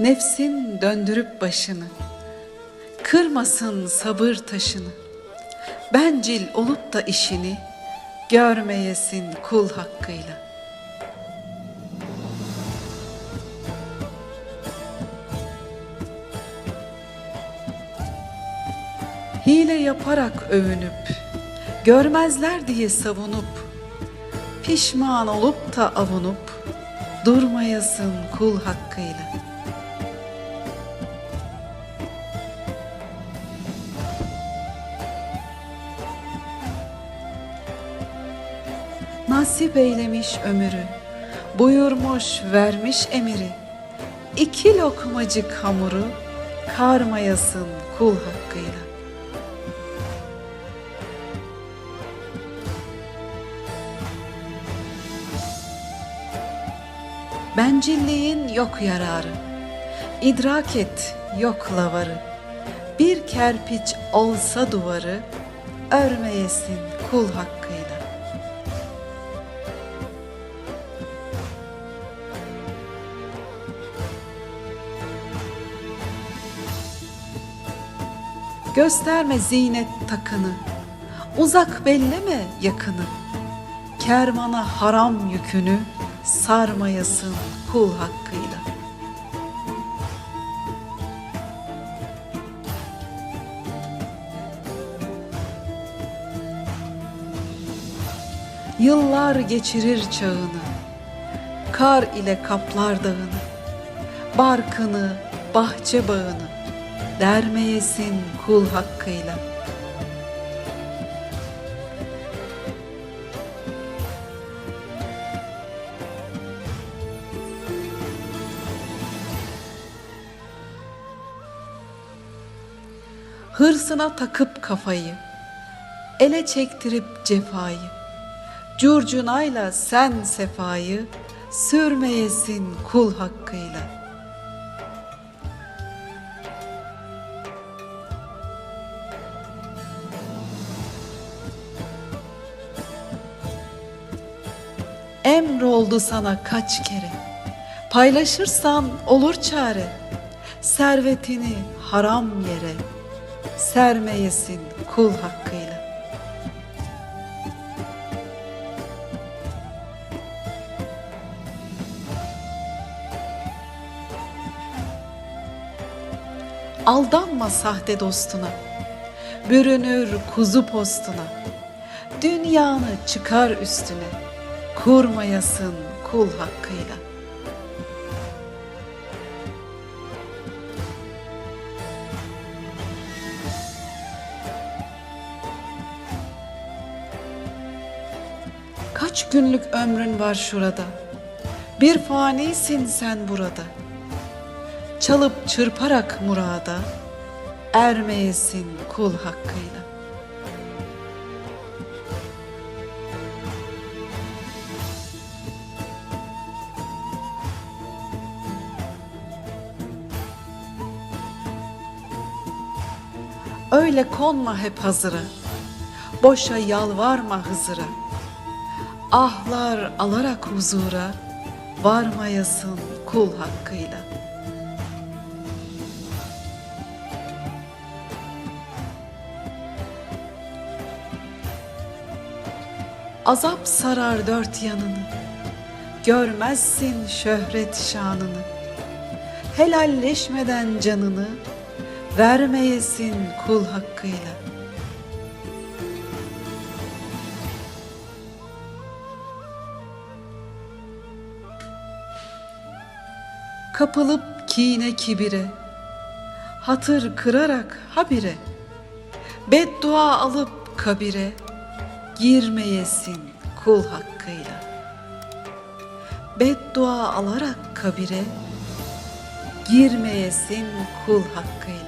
Nefsin döndürüp başını, kırmasın sabır taşını. Bencil olup da işini, görmeyesin kul hakkıyla. Hile yaparak övünüp, görmezler diye savunup, pişman olup da avunup, durmayasın kul hakkıyla. Nasip eylemiş ömürü, buyurmuş vermiş emiri. İki lokmacık hamuru, karmayasın kul hakkıyla. Bencilliğin yok yararı, idrak et yok lavarı. Bir kerpiç olsa duvarı, örmeyesin kul hakkıyla. Gösterme zinet takını, uzak belleme yakını. Kervana haram yükünü sarmayasın kul hakkıyla. Yıllar geçirir çağını, kar ile kaplar dağını, barkını, bahçe bağını, dermeyesin kul hakkıyla. Hırsına takıp kafayı, ele çektirip cefayı, curcunayla sen sefayı, sürmeyesin kul hakkıyla.'' Emroldu sana kaç kere. Paylaşırsan olur çare. Servetini haram yere sermeyesin kul hakkıyla. Aldanma sahte dostuna. Bürünür kuzu postuna. Dünyanı çıkar üstüne kurmayasın kul hakkıyla. Kaç günlük ömrün var şurada? Bir fanisin sen burada. Çalıp çırparak murada ermeyesin kul hakkıyla. Öyle konma hep hazıra. Boşa yalvarma Hızır'a. Ahlar alarak huzura varmayasın kul hakkıyla. Azap sarar dört yanını. Görmezsin şöhret şanını. Helalleşmeden canını vermeyesin kul hakkıyla. Kapılıp kine kibire, hatır kırarak habire, beddua alıp kabire, girmeyesin kul hakkıyla. Beddua alarak kabire, girmeyesin kul hakkıyla.